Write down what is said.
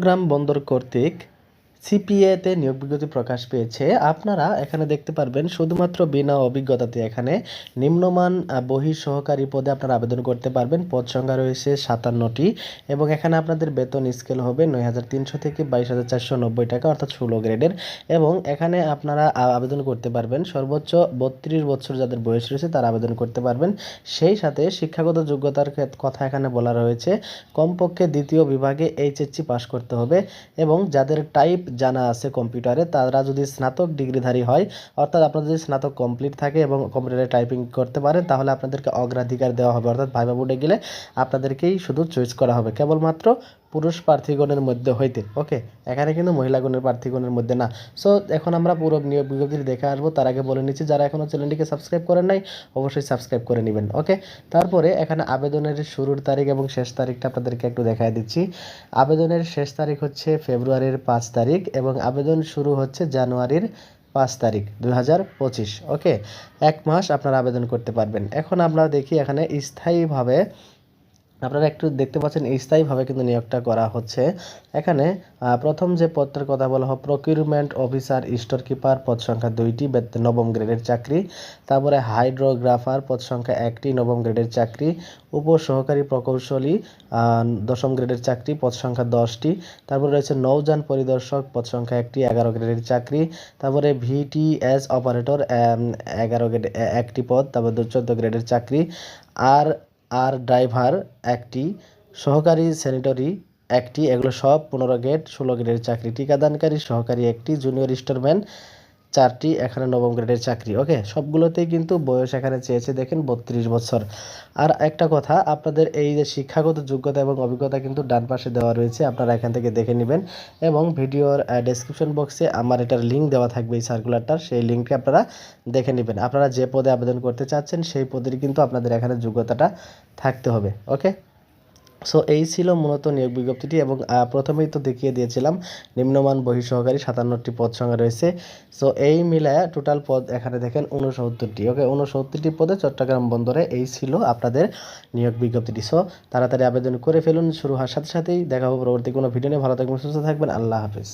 চট্টগ্রাম বন্দর কর্তৃক সিপিএতে নিয়োগ বিজ্ঞপ্তি প্রকাশ পেয়েছে। আপনারা এখানে দেখতে পারবেন শুধুমাত্র বিনা অভিজ্ঞতাতে এখানে নিম্নমান আহ, বহি সহকারী পদে আপনারা আবেদন করতে পারবেন। পদ সংখ্যা রয়েছে সাতান্নটি এবং এখানে আপনাদের বেতন স্কেল হবে নয় হাজার তিনশো থেকে বাইশ হাজার চারশো নব্বই টাকা অর্থাৎ ষোলো গ্রেডের। এবং এখানে আপনারা আবেদন করতে পারবেন সর্বোচ্চ বত্রিশ বছর যাদের বয়স রয়েছে তারা আবেদন করতে পারবেন। সেই সাথে শিক্ষাগত যোগ্যতার কথা এখানে বলা রয়েছে কমপক্ষে দ্বিতীয় বিভাগে এইচএসসি পাশ করতে হবে এবং যাদের টাইপ জানা আছে কম্পিউটারে, তারা যদি স্নাতক ডিগ্রিধারী হয়, অর্থাৎ আপনার যদি স্নাতক কমপ্লিট থাকে এবং কম্পিউটারে টাইপিং করতে পারেন, তাহলে আপনাদেরকে অগ্রাধিকার দেওয়া হবে। অর্থাৎ ভাইবা বোর্ডে গেলে আপনাদেরকেই শুধু চয়েস করা হবে। কেবলমাত্র পুরুষ প্রার্থীগণের মধ্যে হইতে ওকে এখানে কিন্তু মহিলাগণের প্রার্থীগণের মধ্যে না। সো এখন আমরা পুরো নিয়োগ বিজ্ঞপ্তি দেখে আসব। তার আগে বলে নিচ্ছি, যারা এখনও চ্যানেলটিকে সাবস্ক্রাইব করেন নাই, অবশ্যই সাবস্ক্রাইব করে নেবেন ওকে তারপরে এখানে আবেদনের শুরুর তারিখ এবং শেষ তারিখটা আপনাদেরকে একটু দেখায় দিচ্ছি। আবেদনের শেষ তারিখ হচ্ছে ফেব্রুয়ারির পাঁচ তারিখ এবং আবেদন শুরু হচ্ছে জানুয়ারির পাঁচ তারিখ, দুই হাজার পঁচিশ ওকে এক মাস আপনারা আবেদন করতে পারবেন। এখন আমরা দেখি এখানে স্থায়ীভাবে আপনারা একটু দেখতে পাচ্ছেন স্থায়ীভাবে কিন্তু নিয়োগটা করা হচ্ছে। এখানে প্রথম যে পদটার কথা বলা হয় প্রকিউরমেন্ট অফিসার স্টোর কিপার পদ সংখ্যা দুইটি নবম গ্রেডের চাকরি। তারপরে হাইড্রোগ্রাফার পদ সংখ্যা একটি, নবম গ্রেডের চাকরি। উপ সহকারী প্রকৌশলী দশম গ্রেডের চাকরি, পদ সংখ্যা দশটি। তারপরে রয়েছে নৌযান পরিদর্শক, পদ সংখ্যা একটি, এগারো গ্রেডের চাকরি। তারপরে ভিটিএস অপারেটর এগারো গ্রেড একটি পদ। তারপরে চোদ্দ গ্রেডের চাকরি। আর আর ড্রাইভার একটি সহকারী স্যানিটরি, একটি, এগুলো সব পনেরো গেট ষোলো গেটের চাকরি। টিকাদানকারী সহকারী একটি, জুনিয়র স্টোরম্যান চারটি এখানে নবম গ্রেডের চাকরি ওকে সবগুলোতেই কিন্তু বয়স এখানে চেয়েছে, দেখেন, বত্রিশ বছর। আর একটা কথা, আপনাদের এই যে শিক্ষাগত যোগ্যতা এবং অভিজ্ঞতা কিন্তু ডান পাশে দেওয়া রয়েছে, আপনারা এখান থেকে দেখে নেবেন। এবং ভিডিওর ডেসক্রিপশন বক্সে আমার এটার লিঙ্ক দেওয়া থাকবে এই সার্কুলারটার সেই লিঙ্কটি আপনারা দেখে নেবেন। আপনারা যে পদে আবেদন করতে চাচ্ছেন, সেই পদের কিন্তু আপনাদের এখানে যোগ্যতাটা থাকতে হবে ওকে সো এই ছিল মূলত নিয়োগ বিজ্ঞপ্তিটি এবং প্রথমেই তো দেখিয়ে দিয়েছিলাম, নিম্নমান বহি সহকারী সাতান্নটি পদ সংখ্যা রয়েছে। সো এই মিলায় টোটাল পদ এখানে দেখেন উনসত্তরটি ওকে উনসত্তরটি পদে চট্টগ্রাম বন্দরে এই ছিল আপনাদের নিয়োগ বিজ্ঞপ্তিটি। সো তাড়াতাড়ি আবেদন করে ফেলুন, শুরু হওয়ার সাথে সাথেই দেখা হবে পরবর্তী কোনো ভিডিও নিয়ে। ভালো থাকবেন, সুস্থ থাকবেন, আল্লাহ হাফিজ।